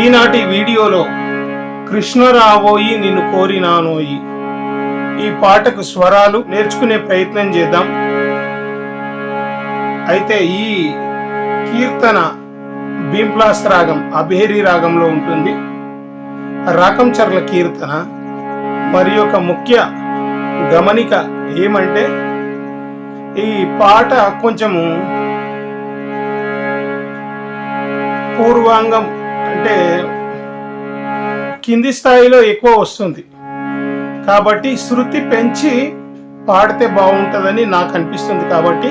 ఈనాటి వీడియోలో కృష్ణరావోయి నిన్ను కోరినానోయి. ఈ పాటకు స్వరాలు నేర్చుకునే ప్రయత్నం చేద్దాం. అయితే ఈ కీర్తన భీంప్లాస్ రాగం అభేరి రాగంలో ఉంటుంది. రాకంచర్ల కీర్తన మరి ఒక ముఖ్య గమనిక ఏమంటే ఈ పాట కొంచెము పూర్వాంగం అంటే కింది స్థాయిలో ఎక్కువ వస్తుంది. కాబట్టి శృతి పెంచి పాడితే బాగుంటుందని నాకు అనిపిస్తుంది కాబట్టి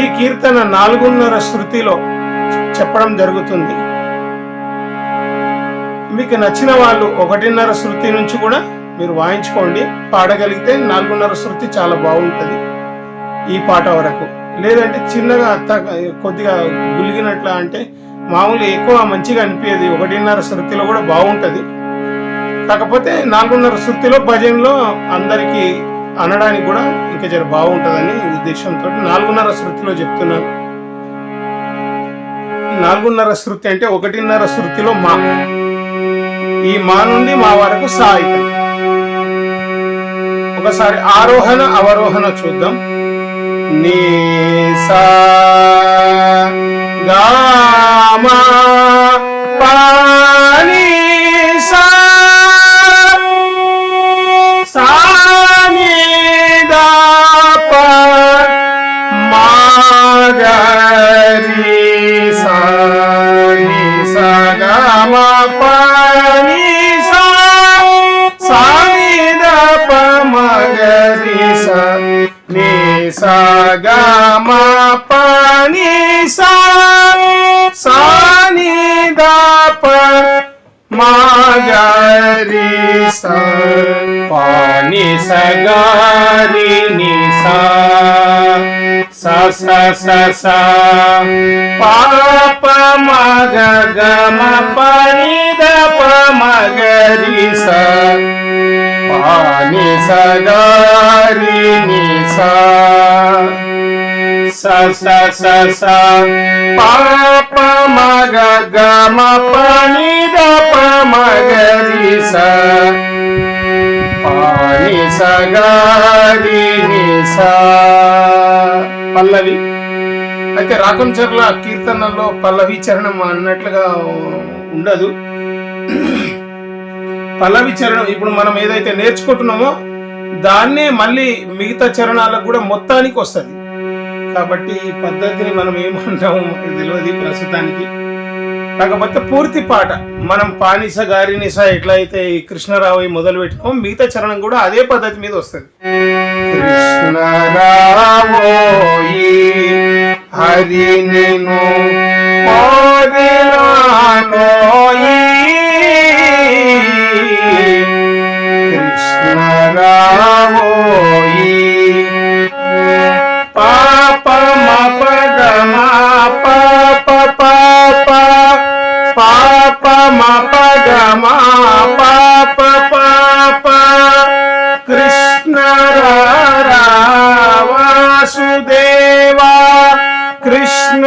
ఈ కీర్తన నాలుగున్నర శృతిలో చెప్పడం జరుగుతుంది. మీకు నచ్చిన వాళ్ళు ఒకటిన్నర శృతి నుంచి కూడా మీరు వాయించుకోండి. పాడగలిగితే నాలుగున్నర శృతి చాలా బాగుంటుంది ఈ పాట వరకు. లేదంటే చిన్నగా అత్త కొద్దిగా గులిగినట్లా అంటే మామూలు ఎక్కువ మంచిగా అనిపించేది. ఒకటిన్నర శృతిలో కూడా బాగుంటుంది. కాకపోతే నాలుగున్నర శృతిలో భజనలో అందరికీ అనడానికి కూడా ఇంకా జర బాగుంటుందని ఉద్దేశంతో నాలుగున్నర శృతిలో చెప్తున్నాను. నాలుగున్నర శృతి అంటే ఒకటిన్నర శృతిలో మా. ఈ మా నుండి మా వరకు సా ఒకసారి ఆరోహణ అవరోహణ చూద్దాం. నీ సా గా మా సా సా ని దా ప మా గ సా ని సా గా మా సా ని సా ని సా గా మా ప ని సా సా ని దా ప మా గ రి సా ప ని స గ రి ని స స స స స స పల్లవి. అయితే రాకం చర్ల కీర్తనలో పల్లవి చరణం అన్నట్లుగా ఉండదు. పల్లవి చరణం ఇప్పుడు మనం ఏదైతే నేర్చుకుంటున్నామో దాన్నే మళ్ళీ మిగతా చరణాలకు కూడా మొత్తానికి వస్తుంది. కాబట్టి ఈ పద్ధతిని మనం ఏమంటాము తెలియదు ప్రస్తుతానికి. కాకపోతే పూర్తి పాట మనం పానిస గారినిస ఎట్లయితే ఈ కృష్ణరావు మొదలు పెట్టుకో మిగతా చరణం కూడా అదే పద్ధతి మీద వస్తుంది. కృష్ణరావోయి హరి నేను పాప మప పాప పాప కృష్ణ వాసుదేవా కృష్ణ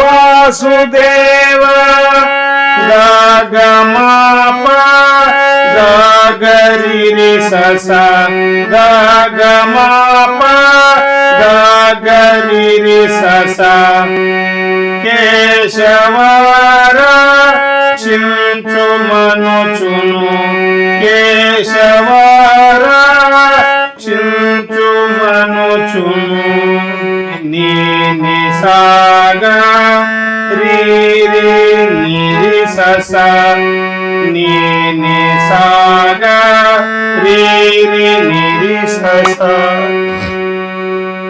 వాసుదేవ గమా గరి రి స గమ గరి రి స కేశవర చించు మనుచును కేశవర చించు మనుచును నీ నిసాగ రీ రి ని స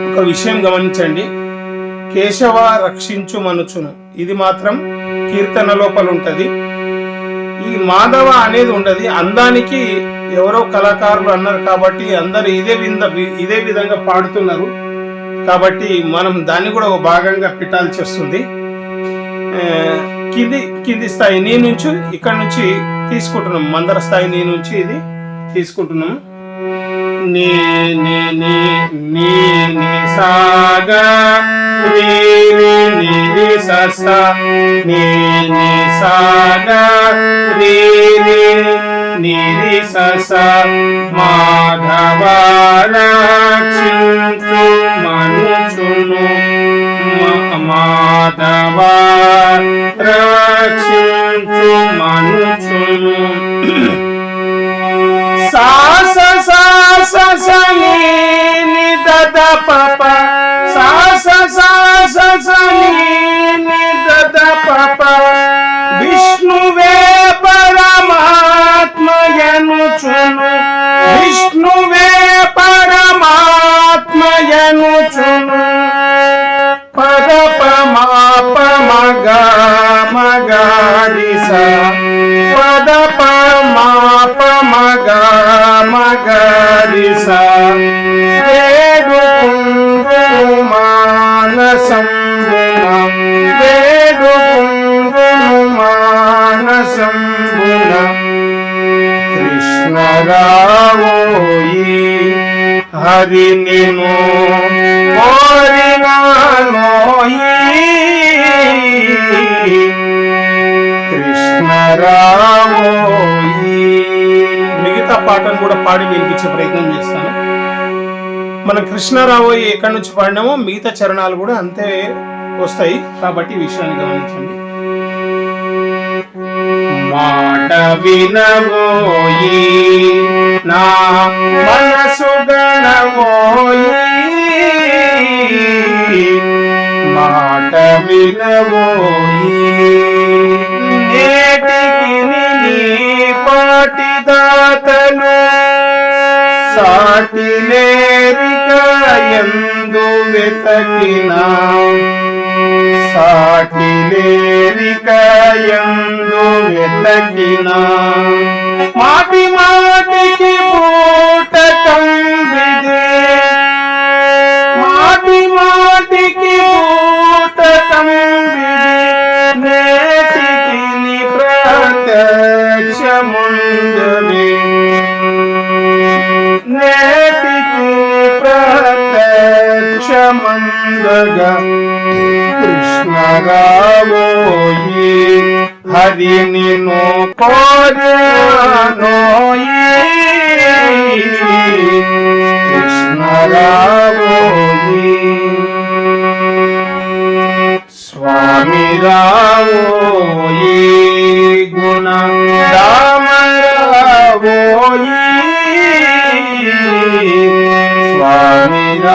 ఒక విషయం గమనించండి. కేశవ రక్షించు మనుచును. ఇది మాత్రం కీర్తన లోపల ఉంటుంది ఈ మాధవ అనేది ఉండదు. అందానికి ఎవరో కళాకారులు అన్నారు కాబట్టి అందరు ఇదే విధంగా ఇదే విధంగా పాడుతున్నారు. కాబట్టి మనం దాన్ని కూడా ఒక భాగంగా పెట్టాల్సి వస్తుంది. కింది కింది స్థాయి నీ నుంచి ఇక్కడ నుంచి తీసుకుంటున్నాం. మందర స్థాయి నీ నుంచి ఇది తీసుకుంటున్నాం. నీ ని ని నీ ని సాగా రీ రి ని రి స స నీ ని సాగా రీ రి ని రి స స మాధవ మనుచును మ- మాధవ రక్షించు మనుచును సాస సని ని దద పప. సాస సాస సని ని దద పప. విష్ణువే పరమాత్మయనుచును. విష్ణువే పరమాత్మయనుచును. పద పమాప మగ మగారి మగారి స వేడు మానసంబున వేడు కృష్ణరావోయి హరి పాటను కూడా పాడి వినిపించే ప్రయత్నం చేస్తాను. మనం కృష్ణారావు ఎక్కడి నుంచి పాడినామో మిగతా చరణాలు కూడా అంతే వస్తాయి. కాబట్టి విషయాన్ని గమనించండి. మాట వినవోయి నా మనసు గణవోయి మాట వినవోయి సాటి లేరిక సాటిలేరికయందు వెతకినా. వెతకిన. మాటి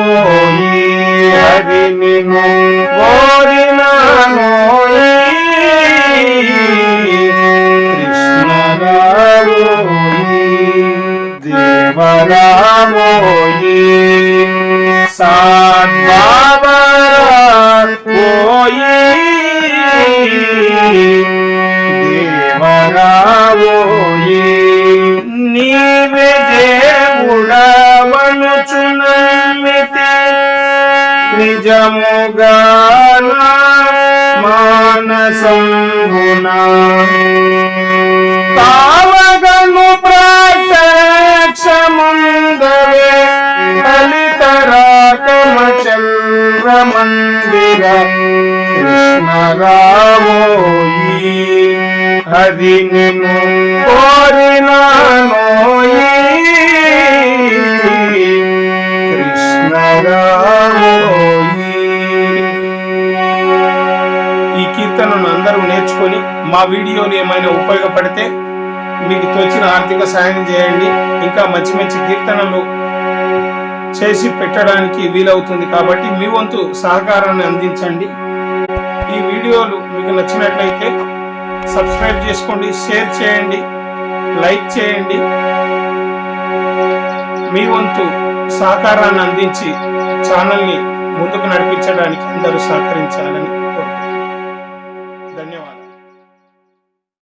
కృష్ణరావోయి హరి నిను కోరినానోయి కృష్ణరావోయి నిజముగాన మానసంబునా కావగను ప్రత్యక్షముందవే కలితరాకమ చంద్రమందిర కృష్ణరావోయి హరి నిన్ను కోరినానోయి కృష్ణరావో నేర్చుకొని మా వీడియోలు ఏమైనా ఉపయోగపడితే మీకు తోచిన ఆర్థిక సాయం చేయండి. ఇంకా మంచి మంచి కీర్తనలు చేసి పెట్టడానికి వీలవుతుంది కాబట్టి మీ వంతు సహకారాన్ని అందించండి. ఈ వీడియోలు మీకు నచ్చినట్లయితే సబ్స్క్రైబ్ చేసుకోండి షేర్ చేయండి లైక్ చేయండి. మీ వంతు సహకారాన్ని అందించి ఛానల్ని ముందుకు నడిపించడానికి అందరూ సహకరించాలని